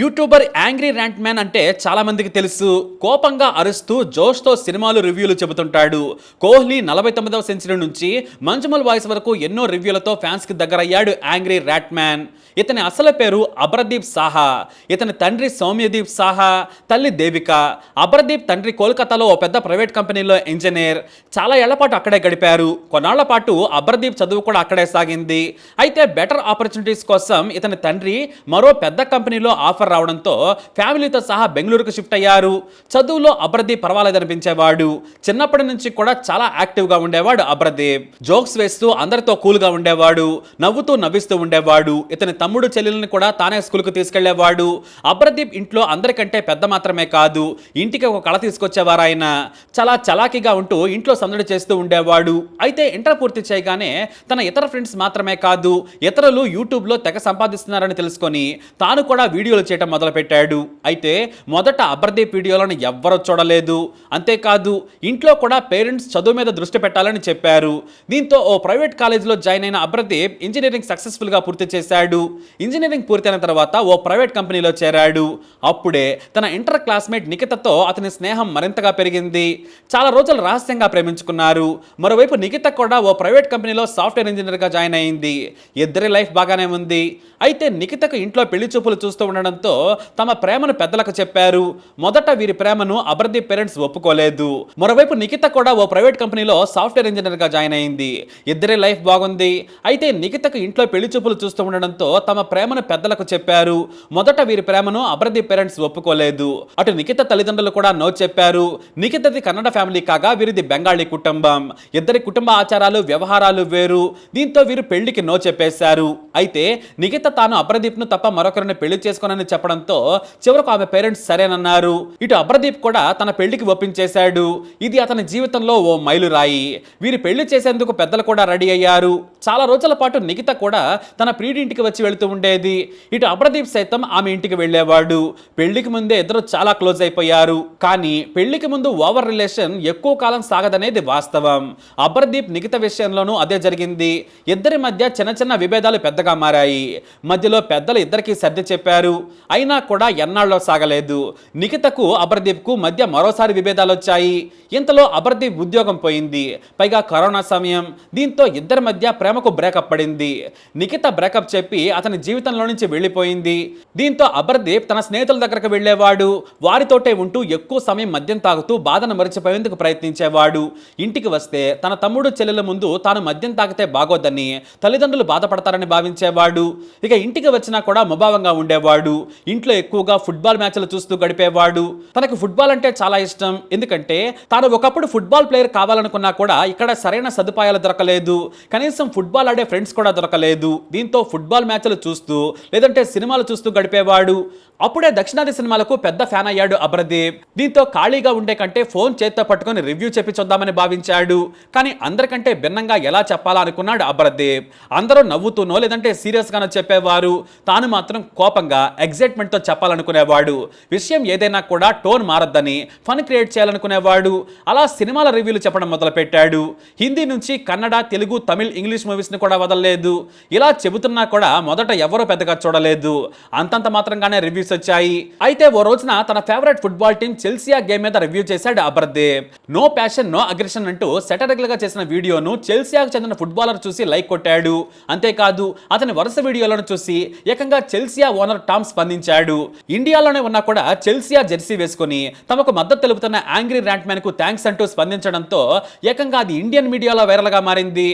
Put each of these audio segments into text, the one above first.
YouTuber angry rant man అంటే చాలామందికి తెలుసు. కోపంగా అరుస్తూ జోష్తో సినిమాలు రివ్యూలు చెబుతుంటాడు. కోహ్లీ నలభై తొమ్మిదవ సెంచరీ నుంచి మంజుమల్ వాయిస్ వరకు ఎన్నో రివ్యూలతో ఫ్యాన్స్కి దగ్గరయ్యాడు యాంగ్రీ ర్యాట్ మ్యాన్ ఇతని అసలు పేరు అబర్దీప్ సాహా. ఇతని తండ్రి సౌమ్యదీప్ సాహా తల్లి దేవిక. అబర్దీప్ తండ్రి కోల్కతాలో ఓ పెద్ద ప్రైవేట్ కంపెనీలో ఇంజనీర్. చాలా ఏళ్ళ పాటు అక్కడే గడిపారు. కొన్నాళ్ళ పాటు అబర్దీప్ చదువు కూడా అక్కడే సాగింది. అయితే బెటర్ ఆపర్చునిటీస్ కోసం ఇతని తండ్రి మరో పెద్ద కంపెనీలో ఆఫర్ రావడంతో ఫ్యామిలీతో సహా బెంగళూరుకు షిఫ్ట్ అయ్యారు. చదువులో అబర్దీప్ పర్వాలేదనిపించేవాడు. చిన్నప్పటి నుంచి కూడా చాలా యాక్టివ్గా ఉండేవాడు అబ్రదీప్ జోక్స్ వేస్తూ అందరితో కూల్గా ఉండేవాడు. నవ్వుతూ నవ్విస్తూ ఉండేవాడు. ఇతని తమ్ముడు చెల్లెల్ని కూడా తానే స్కూల్కు తీసుకెళ్ళేవాడు. అబ్రదీప్ ఇంట్లో అందరికంటే పెద్ద మాత్రమే కాదు. ఇంటికి ఒక కళ తీసుకొచ్చేవారు ఆయన చాలా చలాకీగా ఉంటూ ఇంట్లో సందడి చేస్తూ ఉండేవాడు. అయితే ఇంటర్ పూర్తి చేయగానే తన ఇతర ఫ్రెండ్స్ మాత్రమే కాదు ఇతరులు యూట్యూబ్లో తెగ సంపాదిస్తున్నారని తెలుసుకొని తాను కూడా వీడియోలు చేయటం మొదలుపెట్టాడు. అయితే మొదట అబర్దీప్ వీడియోలను ఎవ్వరూ చూడలేదు. అంతేకాదు ఇంట్లో కూడా పేరెంట్స్ చదువు మీద దృష్టి పెట్టాలని చెప్పారు. దీంతో ఓ ప్రైవేట్ కాలేజీలో జాయిన్ అయిన అబ్రదీప్ ఇంజనీరింగ్ సక్సెస్ఫుల్గా పూర్తి చేశాడు. ఇంజనీరింగ్ పూర్తయిన తర్వాత ఓ ప్రైవేట్ కంపెనీలో చేరాడు. అప్పుడే తన ఇంటర్ క్లాస్మేట్ నిఖితతో అతని స్నేహం మరింతగా పెరిగింది. చాలా రోజులు రహస్యంగా ప్రేమించుకున్నారు. మరోవైపు నిఖిత కూడా ఓ ప్రైవేట్ కంపెనీలో సాఫ్ట్వేర్ ఇంజనీర్గా జాయిన్ అయింది. ఇద్దరి లైఫ్ బాగానే ఉంది. అయితే నిఖితకు ఇంట్లో పెళ్ళి చూపులు చూస్తూ ఉండడంతో తమ ప్రేమను పెద్దలకు చెప్పారు. మొదట వీరి ప్రేమను అబర్దీప్ పేరెంట్స్ ఒప్పుకోలేదు. మరోవైపు నిఖిత కూడా ఓ ప్రైవేట్ కంపెనీలో సాఫ్ట్వేర్ ఇంజనీర్గా జాయిన్ అయింది. ఇద్దరి లైఫ్ బాగుంది. అయితే నిఖితకు ఇంట్లో పెళ్ళి చూపులు చూస్తూ ఉండడంతో తమ ప్రేమను పెద్దలకు చెప్పారు. మొదట వీరి ప్రేమను అబర్దీప్ పేరెంట్స్ ఒప్పుకోలేదు. అటు నిఖిత తల్లిదండ్రులు కూడా నో చెప్పారు. నిఖితది కన్నడ ఫ్యామిలీ కాగా వీరిది బెంగాలీ కుటుంబం. ఇద్దరి కుటుంబ ఆచారాలు వ్యవహారాలు వేరు. దీంతో వీరు పెళ్ళికి నో చెప్పేశారు. అయితే నిఖిత తాను అప్రదీప్ను తప్ప మరొకరిని పెళ్ళి చేసుకోనని చెప్పడంతో చివరకు ఆమె పేరెంట్స్ సరేనన్నారు. ఇటు అప్రదీప్ కూడా తన పెళ్ళికి ఒప్పించేశాడు. ఇది అతని జీవితంలో ఓ మైలురాయి. వీరి పెళ్ళి చేసేందుకు పెద్దలు కూడా రెడీ అయ్యారు. చాలా రోజుల పాటు నిఖిత కూడా తన ప్రియుడింటికి వచ్చి వెళుతూ ఉండేది. ఇటు అప్రదీప్ సైతం ఆమె ఇంటికి వెళ్ళేవాడు. పెళ్ళికి ముందే ఇద్దరు చాలా క్లోజ్ అయిపోయారు. కానీ పెళ్ళికి ముందు ఓవర్ రిలేషన్ ఎక్కువ కాలం సాగదనేది వాస్తవం. అప్రదీప్ నిఖిత విషయంలోనూ అదే జరిగింది. ఇద్దరి మధ్య చిన్న చిన్న విభేదాలు పెద్దగా మారాయి. మధ్యలో పెద్దలు ఇద్దరికి సర్ది చెప్పారు. అయినా కూడా ఎన్నాళ్ళలో సాగలేదు. నిఖితకు అప్రదీప్కు మధ్య మరోసారి విభేదాలు వచ్చాయి. ఇంతలో అప్రదీప్ ఉద్యోగం పోయింది. పైగా కరోనా సమయం. దీంతో ఇద్దరి మధ్య ప్రేమకు బ్రేకప్ పడింది. నిఖిత బ్రేకప్ చెప్పి అతని జీవితంలో నుంచి వెళ్ళిపోయింది. దీంతో అబర్దీప్ తన స్నేహితుల దగ్గరకు వెళ్ళేవాడు. వారితోటే ఉంటూ ఎక్కువ సమయం మద్యం తాగుతూ బాధను మరిచిపోయేందుకు ప్రయత్నించేవాడు. ఇంటికి వస్తే తన తమ్ముడు చెల్లెల ముందు తాను మద్యం తాగితే బాగోదని తల్లిదండ్రులు బాధపడతారని భావించేవాడు. ఇక ఇంటికి వచ్చినా కూడా ముభావంగా ఉండేవాడు. ఇంట్లో ఎక్కువగా ఫుట్బాల్ మ్యాచ్లు చూస్తూ గడిపేవాడు. తనకు ఫుట్బాల్ అంటే చాలా ఇష్టం. ఎందుకంటే తాను ఒకప్పుడు ఫుట్బాల్ ప్లేయర్ కావాలనుకున్నా కూడా ఇక్కడ సరైన సదుపాయాలు దొరకలేదు. కనీసం ఫుట్బాల్ ఆడే ఫ్రెండ్స్ కూడా దొరకలేదు. దీంతో ఫుట్బాల్ మ్యాచ్లు చూస్తూ లేదంటే సినిమాలు చూస్తూ గడిపేవాడు. అప్పుడే దక్షిణాది సినిమాలకు పెద్ద ఫ్యాన్ అయ్యాడు అబ్రదీప్ దీంతో ఖాళీగా ఉండే కంటే ఫోన్ చేత్తో పట్టుకొని రివ్యూ చెప్పి చూద్దామని భావించాడు. కానీ అందరికంటే భిన్నంగా ఎలా చెప్పాలా అనుకున్నాడు అబ్రదీప్ అందరూ నవ్వుతూనో లేదంటే సీరియస్గానో చెప్పేవారు. తాను మాత్రం కోపంగా ఎగ్జైట్మెంట్తో చెప్పాలనుకునేవాడు. విషయం ఏదైనా కూడా టోన్ మారద్దని ఫన్ క్రియేట్ చేయాలనుకునేవాడు. అలా సినిమాల రివ్యూలు చెప్పడం మొదలుపెట్టాడు. హిందీ నుంచి కన్నడ తెలుగు తమిళ్ ఇంగ్లీష్ మూవీస్ని కూడా వదలలేదు. ఇలా చెబుతున్నా కూడా మొదట ఎవరో పెద్దగా చూడలేదు. అంతంత మాత్రంగానే రివ్యూస్ వచ్చాయి. అయితే ఓ రోజున తన favourite football team Chelsea game మీద రివ్యూ చేశాడు అబర్దే. నో ప్యాషన్ నో అగ్రెషన్ అంటూ సెటరికల్గా చేసిన వీడియోను చెల్సియాకు చెందిన ఫుట్బాలర్ చూసి లైక్ కొట్టాడు. అంతేకాదు అతని వరుస వీడియోలను చూసి ఏకంగా చెల్సియా ఓనర్ టామ్ స్పందించాడు. ఇండియాలోనే ఉన్నా కూడా చెల్సియా జెర్సీ వేసుకొని తమకు మద్దతు తెలుపుతున్న యాంగ్రీ ర్యాంట్ మ్యాన్కు థ్యాంక్స్ అంటూ స్పందించడంతో ఏకంగా అది ఇండియన్ మీడియాలో వైరల్గా మారింది.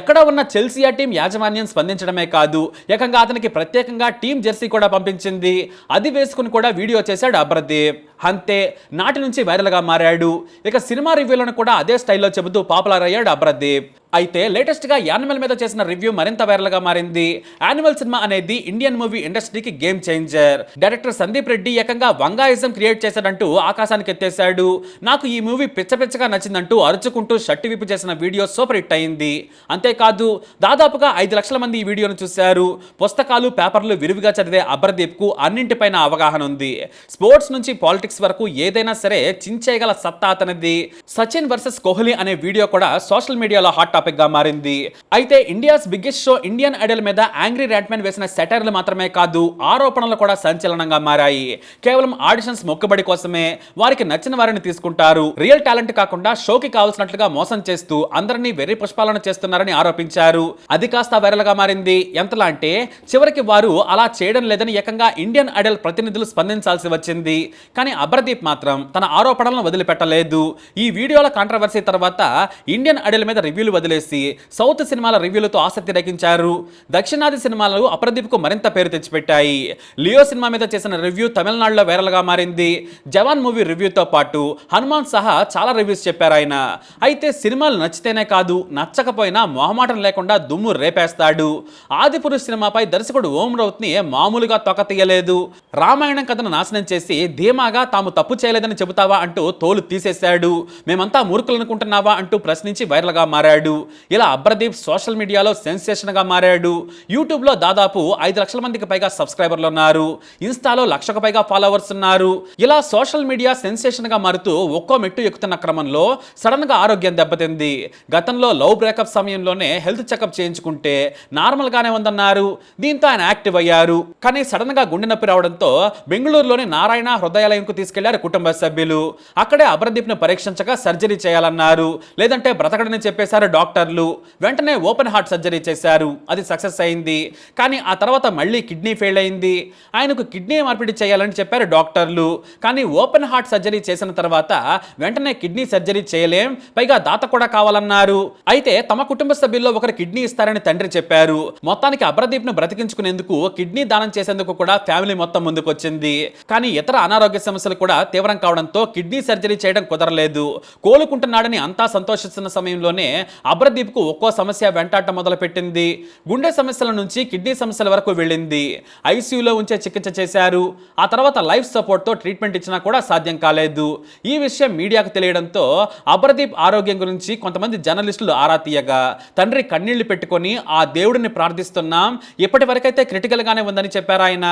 ఎక్కడ ఉన్న చెల్సియా టీం యాజమాన్యం స్పందించడమే కాదు ఏకంగా అతనికి ప్రత్యేకంగా టీం జెర్సీ కూడా పంపించింది. అది వేసుకుని కూడా వీడియో చేశాడు అబ్రదీప్ అంతే నాటి నుంచి వైరల్గా మారాడు. ఇక సినిమా రివ్యూలను కూడా అదే స్టైల్లో చెబుతూ పాపులర్ అయ్యాడు అబ్రదీప్ అయితే లేటెస్ట్గా యానిమల్ మీద చేసిన రివ్యూ మరింత వైరల్గా మారింది. యానిమల్ సినిమా అనేది ఇండియన్ మూవీ ఇండస్ట్రీకి game changer director Sandeep Reddy ఏకంగా వంగాయిజం క్రియేట్ చేశాడంటూ ఆకాశానికి ఎత్తేశాడు. నాకు ఈ మూవీ పిచ్చ పిచ్చగా నచ్చిందంటూ అరుచుకుంటూ షట్టి విప్పు చేసిన వీడియో సూపర్ హిట్ అయింది. అంతేకాదు దాదాపుగా ఐదు లక్షల మంది ఈ వీడియోను చూశారు. పుస్తకాలు పేపర్లు విరివిగా చదివే అబ్రదీప్కు అన్నింటిపైన అవగాహన ఉంది. స్పోర్ట్స్ నుంచి పాలిటిక్స్ వరకు ఏదైనా సరే చించేయగల సత్తా అతనిది. సచిన్ వర్సెస్ కోహ్లీ అనే వీడియో కూడా సోషల్ మీడియాలో హాట్ టాపిక్గా మారింది. అయితే India's biggest show Indian Idol మీద యాంగ్రీ ర్యాట్మెన్ వేసిన సెటైర్లు మాత్రమే కాదు ఆరోపణలు కూడా సంచలనంగా మారాయి. కేవలం ఆడిషన్స్ మొక్కుబడి కోసమే వారికి నచ్చిన వారిని తీసుకుంటారు. రియల్ టాలెంట్ కాకుండా షోకి కావాల్సినట్లుగా మోసం చేస్తూ అందరినీ వెర్రి పుష్పాలను చేస్తున్నారని ఆరోపించారు. అది కాస్త వైరల్గా మారింది. ఎంతలా అంటే చివరికి వారు అలా చేయడం లేదని ఏకంగా ఇండియన్ ఐడల్ ప్రతినిధులు స్పందించాల్సి వచ్చింది. కానీ అబ్రదీప్ మాత్రం తన ఆరోపణలను వదిలిపెట్టలేదు. ఈ వీడియోల కాంట్రవర్సీ తర్వాత ఇండియన్ ఐడల్ మీద రివ్యూలు వదిలేసి సౌత్ సినిమాల రివ్యూలతో ఆసక్తి రేకించారు. దక్షిణాది సినిమాలు అప్రదీప్కు మరింత పేరు తెచ్చిపెట్టాయి. లియో సినిమా మీద చేసిన రివ్యూ తమిళనాడులో వైరల్గా మారింది. జవాన్ మూవీ రివ్యూతో పాటు హనుమాన్ సహా చాలా రివ్యూస్ చెప్పారు ఆయన. అయితే సినిమాలు నచ్చితేనే కాదు నచ్చకపోయినా మొహమాటం లేకుండా దుమ్ము రేపేస్తాడు. ఆదిపురుష్ సినిమాపై దర్శకుడు ఓం రౌత్ని మామూలుగా తొక్క తీయలేదు. రామాయణం కథను నాశనం చేసి ధీమాగా తాము తప్పు చేయలేదని చెబుతావా అంటూ తోలు తీసేశాడు. మేమంతా మూర్ఖులనుకుంటున్నావా అంటూ ప్రశ్నించి వైరల్గా మారాడు. ఇలా అబ్రదీప్ సోషల్ మీడియాలో సెన్సేషన్గా మారాడు. యూట్యూబ్లో దాదాపు ఐదు లక్షల మందికి పైగా సబ్స్క్రైబర్లు ఉన్నారు. ఇన్స్టాలో లక్షకు పైగా ఫాలోవర్స్ ఉన్నారు. ఇలా సోషల్ మీడియా సెన్సేషన్గా మారుతూ ఒక్కో మెట్టు ఎక్కుతున్న క్రమంలో సడన్గా ఆరోగ్యం దెబ్బతింది. గతంలో లవ్ బ్రేకప్ సమయంలోనే హెల్త్ చెకప్ చేయించుకుంటే నార్మల్గానే ఉందన్నారు. దీంతో ఆయన యాక్టివ్ అయ్యారు. కానీ సడన్గా గుండె నొప్పి రావడంతో బెంగళూరులోని నారాయణ హృదయాలయంకు తీసుకెళ్ళారు కుటుంబ సభ్యులు. అక్కడే అమరదీప్ను పరీక్షించగా సర్జరీ చేయాలన్నారు. లేదంటే బ్రతకడని చెప్పేశారు డాక్టర్లు. వెంటనే ఓపెన్ హార్ట్ సర్జరీ చేశారు. అది సక్సెస్ అయింది. కానీ ఆ తర్వాత మళ్ళీ కిడ్నీ ఫెయిల్ అయింది. ఆయనకు కిడ్నీ మార్పిడి చేయాలని చెప్పారు డాక్టర్లు. కానీ ఓపెన్ హార్ట్ సర్జరీ చేసిన తర్వాత వెంటనే కిడ్నీ సర్జరీ చేయలేం పైగా దాత కూడా కావాలన్నారు. అయితే తమ కుటుంబ సభ్యుల్లో ఒకరు కిడ్నీ ఇస్తారని తండ్రి చెప్పారు. మొత్తానికి అబ్రదీప్ను బ్రతికించుకునేందుకు కిడ్నీ దానం చేసేందుకు కూడా ఫ్యామిలీ మొత్తం ముందుకొచ్చింది. కానీ ఇతర అనారోగ్య సమస్య సమస్యలు కూడా తీవ్రం కావడంతో కిడ్నీ సర్జరీ చేయడం కుదరలేదు. కోలుకుంటున్నాడని అంతా సంతోషిస్తున్న సమయంలోనే అబ్రదీప్కు ఒక్కో సమస్య వెంటాట మొదలుపెట్టింది. గుండె సమస్యల నుంచి కిడ్నీ సమస్యల వరకు వెళ్ళింది. ఐసీయూలో ఉంచే చికిత్స చేశారు. ఆ తర్వాత లైఫ్ సపోర్ట్తో ట్రీట్మెంట్ ఇచ్చినా కూడా సాధ్యం కాలేదు. ఈ విషయం మీడియాకు తెలియడంతో అబ్రదీప్ ఆరోగ్యం గురించి కొంతమంది జర్నలిస్టులు ఆరా తీయగా తండ్రి కన్నీళ్ళు పెట్టుకొని ఆ దేవుడిని ప్రార్థిస్తున్నాం. ఇప్పటి వరకైతే క్రిటికల్ గానే ఉందని చెప్పారు ఆయన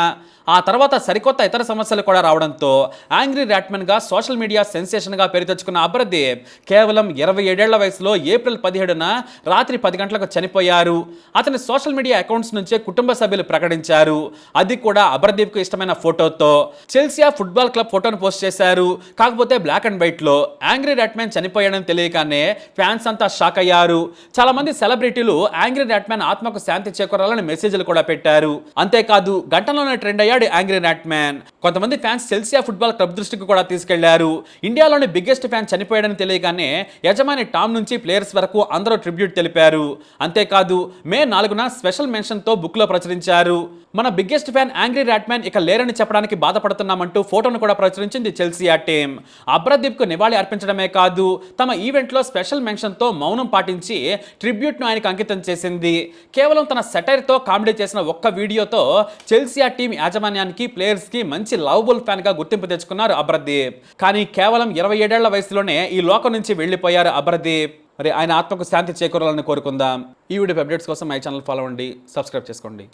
ఆ తర్వాత సరికొత్త ఇతర సమస్యలు కూడా రావడంతో యాంగ్రీ ర్యాట్మెన్గా సోషల్ మీడియా సెన్సేషన్గా పేరు తెచ్చుకున్న అబ్రదీప్ కేవలం ఇరవై ఏడేళ్ళ వయసులో ఏప్రిల్ పదిహేడున రాత్రి పది గంటలకు చనిపోయారు. అతని సోషల్ మీడియా అకౌంట్స్ నుంచే కుటుంబ సభ్యులు ప్రకటించారు. అది కూడా అబర్దీప్ ఇష్టమైన ఫోటోతో. చెల్సియా ఫుట్బాల్ క్లబ్ ఫోటోను పోస్ట్ చేశారు. కాకపోతే బ్లాక్ అండ్ వైట్లో యాంగ్రీ ర్యాట్మెన్ చనిపోయాడని తెలియగానే ఫ్యాన్స్ అంతా షాక్ అయ్యారు. చాలా మంది సెలబ్రిటీలు యాంగ్రీ ర్యాట్మెన్ ఆత్మకు శాంతి చేకూరాలని మెసేజ్లు కూడా పెట్టారు. అంతేకాదు గంటలోనే ట్రెండ్ అయ్యాడు యాంగ్రీ ర్యాట్మెన్. కొంతమంది ఫ్యాన్స్ చెల్సియా ఫుట్బాల్ క్లబ్ దృష్టికి కూడా తీసుకెళ్ళారు. ఇండియాలోని బిగ్గెస్ట్ ఫ్యాన్ చనిపోయాడని తెలియగానే యజమాని టామ్ నుంచి ప్లేయర్స్ వరకు అందరూ ట్రిబ్యూట్ తెలిపారు. అంతేకాదు మే నాలుగున స్పెషల్ మెన్షన్తో బుక్లో ప్రచురించారు. మన బిగ్గెస్ట్ ఫ్యాన్ యాంగ్రీ ర్యాట్మ్యాన్ ఇక లేరని చెప్పడానికి బాధపడుతున్నామంటూ ఫోటోను కూడా ప్రచురించింది చెల్సియా టీం అబ్రదీప్కు నివాళి అర్పించడమే కాదు తమ ఈవెంట్లో స్పెషల్ మెన్షన్తో మౌనం పాటించి ట్రిబ్యూట్ను ఆయనకు అంకితం చేసింది. కేవలం తన సెటైర్తో కామెడీ చేసిన ఒక్క వీడియోతో చెల్సియా టీం యాజమాన్యానికి ప్లేయర్స్కి మంచి లవబుల్ ఫ్యాన్గా గుర్తింపు తెచ్చుకున్నారు అబ్రదీప్. కానీ కేవలం ఇరవై ఏడేళ్ళ వయసులోనే ఈ లోకం నుంచి వెళ్ళిపోయారు అబ్రదీప్. మరి ఆయన ఆత్మకు శాంతి చేకూరాలని కోరుకుందాం. ఈ వీడియో అప్డేట్స్ కోసం మై ఛానల్ ఫాలో అవ్వండి. సబ్స్క్రైబ్ చేసుకోండి.